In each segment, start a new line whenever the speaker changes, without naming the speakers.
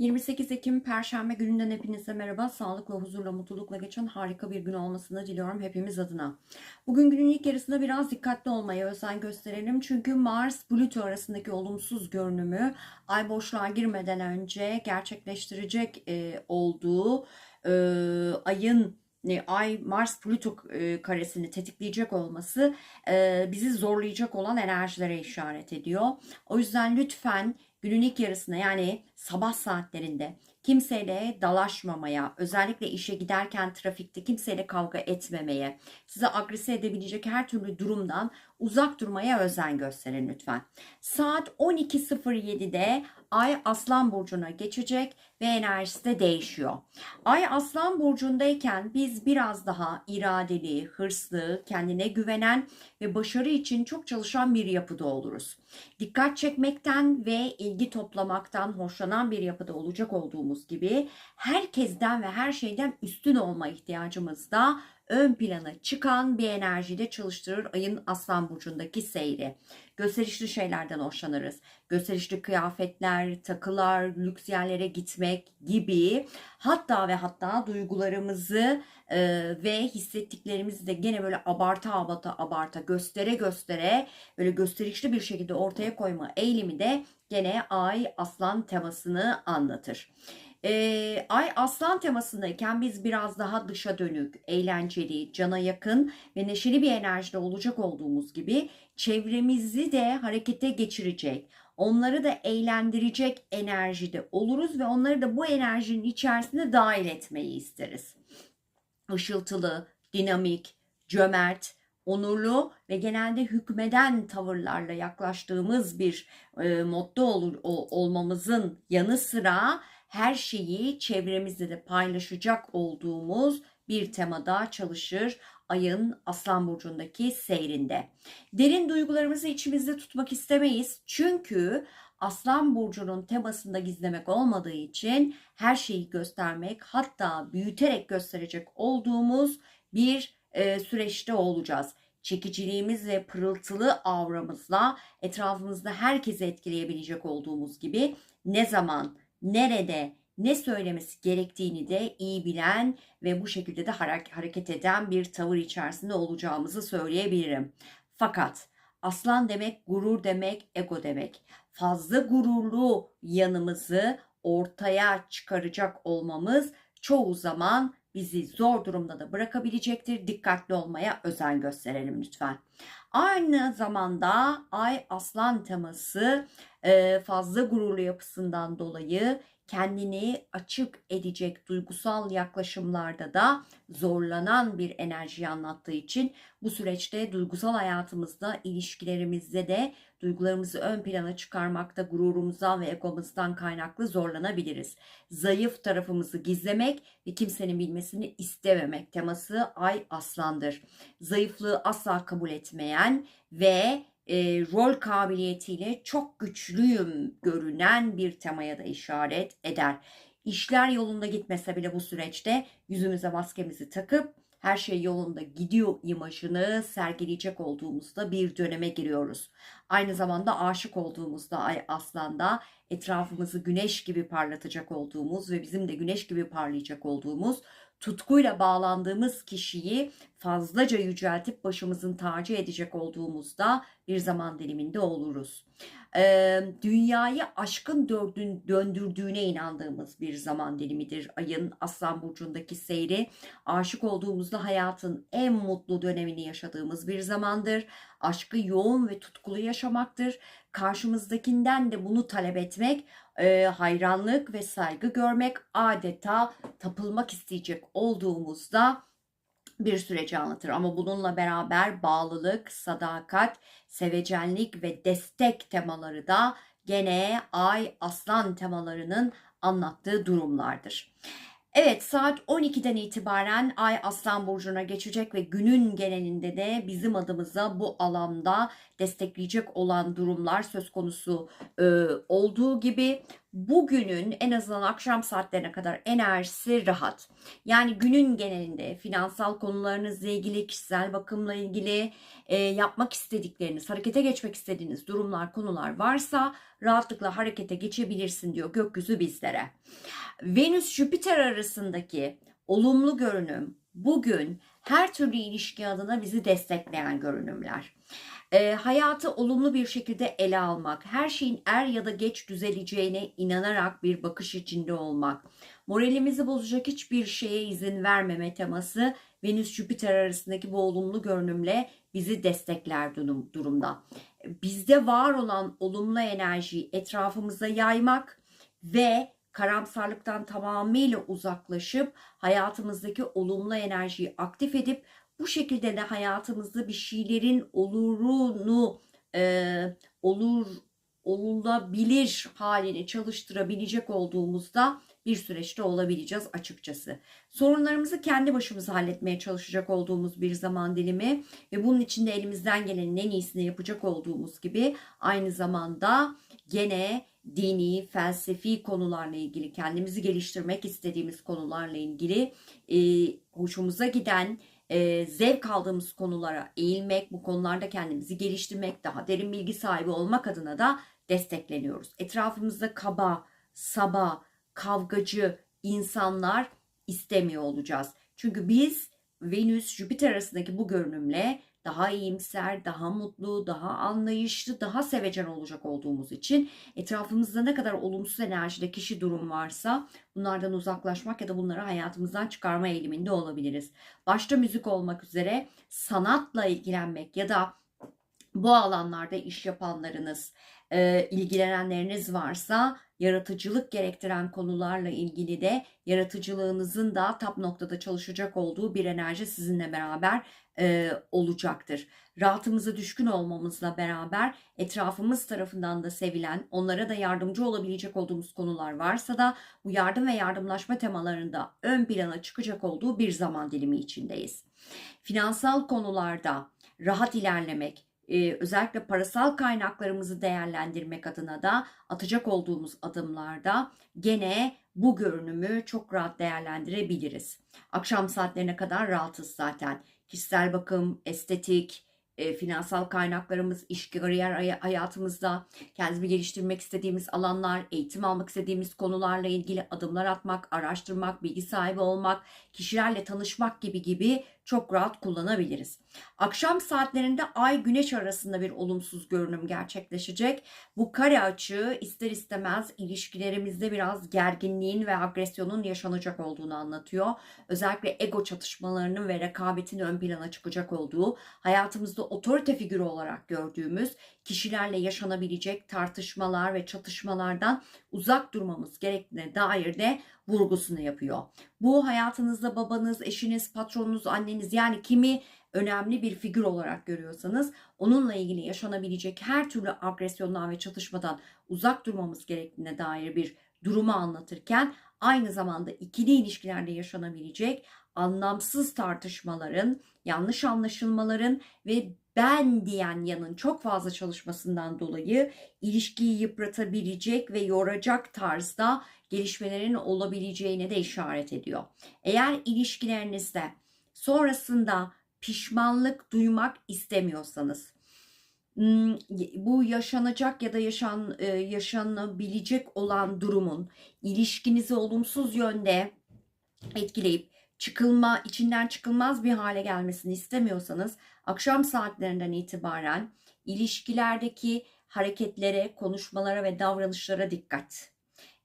28 Ekim Perşembe gününden hepinize merhaba. Sağlıkla, huzurla, mutlulukla geçen harika bir gün olmasını diliyorum hepimiz adına. Bugün günün ilk yarısında biraz dikkatli olmaya özen gösterelim. Çünkü Mars-Plüto arasındaki olumsuz görünümü ay boşluğa girmeden önce gerçekleştirecek e, olduğu e, ayın Ay Mars Plüto e, karesini tetikleyecek olması e, bizi zorlayacak olan enerjilere işaret ediyor. O yüzden lütfen günün ilk yarısına yani sabah saatlerinde kimseyle dalaşmamaya, özellikle işe giderken trafikte kimseyle kavga etmemeye, size agrese edebilecek her türlü durumdan uzak durmaya özen gösterin lütfen. Saat 12.07'de Ay Aslan Burcu'na geçecek ve enerjisi de değişiyor. Ay Aslan Burcu'ndayken biz biraz daha iradeli, hırslı, kendine güvenen ve başarı için çok çalışan bir yapıda oluruz. Dikkat çekmekten ve ilgi toplamaktan hoşlanan bir yapıda olacak olduğumuz gibi herkesten ve her şeyden üstün olma ihtiyacımız da ön plana çıkan bir enerjiyle çalıştırır ayın aslan burcundaki seyri. Gösterişli şeylerden hoşlanırız. Gösterişli kıyafetler, takılar, lüks yerlere gitmek gibi hatta ve hatta duygularımızı e, ve hissettiklerimizi de gene böyle abarta abarta abarta göstere göstere böyle gösterişli bir şekilde ortaya koyma eğilimi de gene ay aslan temasını anlatır. Ee, Ay aslan temasındayken biz biraz daha dışa dönük, eğlenceli, cana yakın ve neşeli bir enerjide olacak olduğumuz gibi çevremizi de harekete geçirecek, onları da eğlendirecek enerjide oluruz ve onları da bu enerjinin içerisine dahil etmeyi isteriz. Işıltılı, dinamik, cömert, onurlu ve genelde hükmeden tavırlarla yaklaştığımız bir e, modda olur, o, olmamızın yanı sıra her şeyi çevremizde de paylaşacak olduğumuz bir temada çalışır ayın Aslan Burcu'ndaki seyrinde. Derin duygularımızı içimizde tutmak istemeyiz. Çünkü Aslan Burcu'nun temasında gizlemek olmadığı için her şeyi göstermek hatta büyüterek gösterecek olduğumuz bir e, süreçte olacağız. Çekiciliğimiz ve pırıltılı avramızla etrafımızda herkesi etkileyebilecek olduğumuz gibi ne zaman nerede ne söylemesi gerektiğini de iyi bilen ve bu şekilde de hareket eden bir tavır içerisinde olacağımızı söyleyebilirim. Fakat aslan demek gurur demek, ego demek. Fazla gururlu yanımızı ortaya çıkaracak olmamız çoğu zaman bizi zor durumda da bırakabilecektir. Dikkatli olmaya özen gösterelim lütfen. Aynı zamanda ay aslan teması fazla gururlu yapısından dolayı kendini açık edecek duygusal yaklaşımlarda da zorlanan bir enerji anlattığı için bu süreçte duygusal hayatımızda, ilişkilerimizde de duygularımızı ön plana çıkarmakta gururumuzdan ve egomuzdan kaynaklı zorlanabiliriz. Zayıf tarafımızı gizlemek ve kimsenin bilmesini istememek teması ay aslandır. Zayıflığı asla kabul etmeyen ve e, rol kabiliyetiyle çok güçlüyüm görünen bir temaya da işaret eder. İşler yolunda gitmese bile bu süreçte yüzümüze maskemizi takıp her şey yolunda gidiyor imajını sergileyecek olduğumuzda bir döneme giriyoruz. Aynı zamanda aşık olduğumuzda ay aslanda etrafımızı güneş gibi parlatacak olduğumuz ve bizim de güneş gibi parlayacak olduğumuz tutkuyla bağlandığımız kişiyi fazlaca yüceltip başımızın tacı edecek olduğumuzda bir zaman diliminde oluruz. Ee, dünyayı aşkın dördün, döndürdüğüne inandığımız bir zaman dilimidir. Ayın Aslan Burcu'ndaki seyri aşık olduğumuzda hayatın en mutlu dönemini yaşadığımız bir zamandır. Aşkı yoğun ve tutkulu yaşamaktır. Karşımızdakinden de bunu talep etmek, e, hayranlık ve saygı görmek adeta tapılmak isteyecek olduğumuzda bir süreci anlatır. Ama bununla beraber bağlılık, sadakat, sevecenlik ve destek temaları da gene ay aslan temalarının anlattığı durumlardır. Evet saat 12'den itibaren Ay Aslan Burcu'na geçecek ve günün genelinde de bizim adımıza bu alanda destekleyecek olan durumlar söz konusu e, olduğu gibi bugünün en azından akşam saatlerine kadar enerjisi rahat. Yani günün genelinde finansal konularınızla ilgili, kişisel bakımla ilgili e, yapmak istedikleriniz, harekete geçmek istediğiniz durumlar, konular varsa rahatlıkla harekete geçebilirsin diyor gökyüzü bizlere. Venüs-Jüpiter arasındaki olumlu görünüm bugün her türlü ilişki adına bizi destekleyen görünümler. E, hayatı olumlu bir şekilde ele almak, her şeyin er ya da geç düzeleceğine inanarak bir bakış içinde olmak, moralimizi bozacak hiçbir şeye izin vermeme teması Venüs-Jüpiter arasındaki bu olumlu görünümle bizi destekler durum, durumda. Bizde var olan olumlu enerjiyi etrafımıza yaymak ve karamsarlıktan tamamıyla uzaklaşıp hayatımızdaki olumlu enerjiyi aktif edip bu şekilde de hayatımızda bir şeylerin olurunu e, olur olulabilir halini çalıştırabilecek olduğumuzda bir süreçte olabileceğiz açıkçası. Sorunlarımızı kendi başımıza halletmeye çalışacak olduğumuz bir zaman dilimi ve bunun için de elimizden gelenin en iyisini yapacak olduğumuz gibi aynı zamanda gene dini, felsefi konularla ilgili, kendimizi geliştirmek istediğimiz konularla ilgili e, hoşumuza giden, e, zevk aldığımız konulara eğilmek, bu konularda kendimizi geliştirmek, daha derin bilgi sahibi olmak adına da destekleniyoruz. Etrafımızda kaba, saba, kavgacı insanlar istemiyor olacağız. Çünkü biz Venüs Jüpiter arasındaki bu görünümle daha iyimser, daha mutlu, daha anlayışlı, daha sevecen olacak olduğumuz için etrafımızda ne kadar olumsuz enerjide kişi durum varsa bunlardan uzaklaşmak ya da bunları hayatımızdan çıkarma eğiliminde olabiliriz. Başta müzik olmak üzere sanatla ilgilenmek ya da bu alanlarda iş yapanlarınız, ilgilenenleriniz varsa yaratıcılık gerektiren konularla ilgili de yaratıcılığınızın da tap noktada çalışacak olduğu bir enerji sizinle beraber e, olacaktır. Rahatımıza düşkün olmamızla beraber etrafımız tarafından da sevilen, onlara da yardımcı olabilecek olduğumuz konular varsa da bu yardım ve yardımlaşma temalarında ön plana çıkacak olduğu bir zaman dilimi içindeyiz. Finansal konularda rahat ilerlemek, e, özellikle parasal kaynaklarımızı değerlendirmek adına da atacak olduğumuz adımlarda gene bu görünümü çok rahat değerlendirebiliriz. Akşam saatlerine kadar rahatız zaten. Kişisel bakım, estetik, e, finansal kaynaklarımız, iş kariyer hayatımızda kendimizi geliştirmek istediğimiz alanlar, eğitim almak istediğimiz konularla ilgili adımlar atmak, araştırmak, bilgi sahibi olmak, kişilerle tanışmak gibi gibi çok rahat kullanabiliriz. Akşam saatlerinde ay güneş arasında bir olumsuz görünüm gerçekleşecek. Bu kare açı ister istemez ilişkilerimizde biraz gerginliğin ve agresyonun yaşanacak olduğunu anlatıyor. Özellikle ego çatışmalarının ve rekabetin ön plana çıkacak olduğu, hayatımızda otorite figürü olarak gördüğümüz kişilerle yaşanabilecek tartışmalar ve çatışmalardan uzak durmamız gerektiğine dair de vurgusunu yapıyor. Bu hayatınızda babanız, eşiniz, patronunuz, anneniz yani kimi önemli bir figür olarak görüyorsanız onunla ilgili yaşanabilecek her türlü agresyondan ve çatışmadan uzak durmamız gerektiğine dair bir durumu anlatırken aynı zamanda ikili ilişkilerde yaşanabilecek anlamsız tartışmaların, yanlış anlaşılmaların ve ben diyen yanın çok fazla çalışmasından dolayı ilişkiyi yıpratabilecek ve yoracak tarzda gelişmelerin olabileceğine de işaret ediyor. Eğer ilişkilerinizde sonrasında pişmanlık duymak istemiyorsanız hmm, bu yaşanacak ya da yaşan e, yaşanabilecek olan durumun ilişkinizi olumsuz yönde etkileyip çıkılma içinden çıkılmaz bir hale gelmesini istemiyorsanız akşam saatlerinden itibaren ilişkilerdeki hareketlere, konuşmalara ve davranışlara dikkat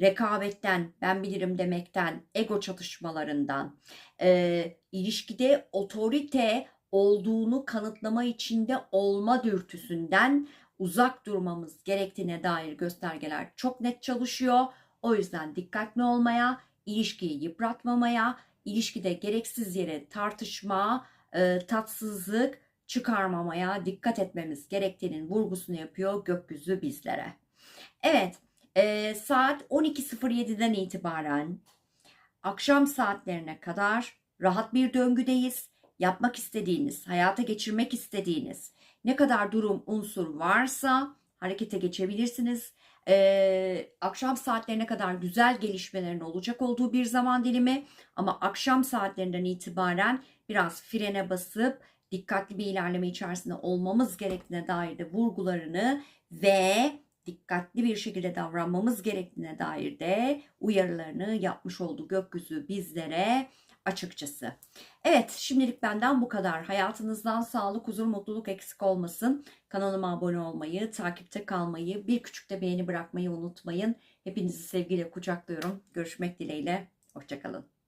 rekabetten, ben bilirim demekten, ego çatışmalarından, e, ilişkide otorite olduğunu kanıtlama içinde olma dürtüsünden uzak durmamız gerektiğine dair göstergeler çok net çalışıyor. O yüzden dikkatli olmaya, ilişkiyi yıpratmamaya, ilişkide gereksiz yere tartışma, e, tatsızlık çıkarmamaya dikkat etmemiz gerektiğinin vurgusunu yapıyor gökyüzü bizlere. Evet, e, saat 12.07'den itibaren akşam saatlerine kadar rahat bir döngüdeyiz. Yapmak istediğiniz, hayata geçirmek istediğiniz ne kadar durum unsur varsa harekete geçebilirsiniz. Ee, akşam saatlerine kadar güzel gelişmelerin olacak olduğu bir zaman dilimi. Ama akşam saatlerinden itibaren biraz frene basıp dikkatli bir ilerleme içerisinde olmamız gerektiğine dair de vurgularını ve dikkatli bir şekilde davranmamız gerektiğine dair de uyarılarını yapmış oldu gökyüzü bizlere açıkçası. Evet şimdilik benden bu kadar. Hayatınızdan sağlık, huzur, mutluluk eksik olmasın. Kanalıma abone olmayı, takipte kalmayı, bir küçük de beğeni bırakmayı unutmayın. Hepinizi sevgiyle kucaklıyorum. Görüşmek dileğiyle. Hoşçakalın.